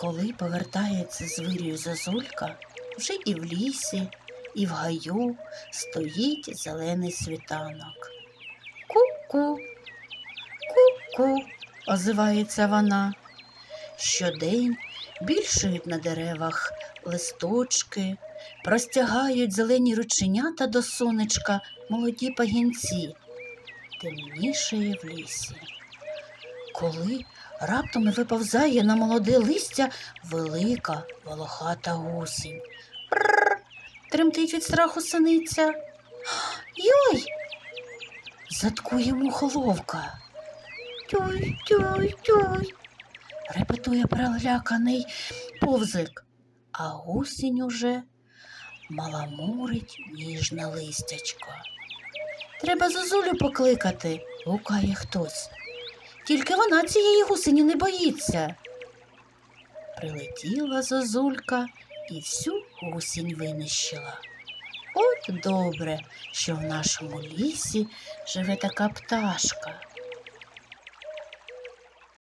Коли повертається з вирію зозулька, вже і в лісі, і в гаю стоїть зелений світанок. Ку-ку, ку-ку, озивається вона. Щодень більшають на деревах листочки, простягають зелені рученята до сонечка молоді пагінці, темнішає в лісі. Коли раптом виповзає на молоде листя велика волохата гусінь. Прррр, тремтить від страху синиця. Йой! Заткує мухоловка. Тюй, тюй, тюй. Репетує переляканий повзик, а гусінь уже маламурить ніжне листячко. Треба зозулю покликати, гукає хтось. Тільки вона цієї гусені не боїться. Прилетіла зозулька і всю гусінь винищила. От добре, що в нашому лісі живе така пташка.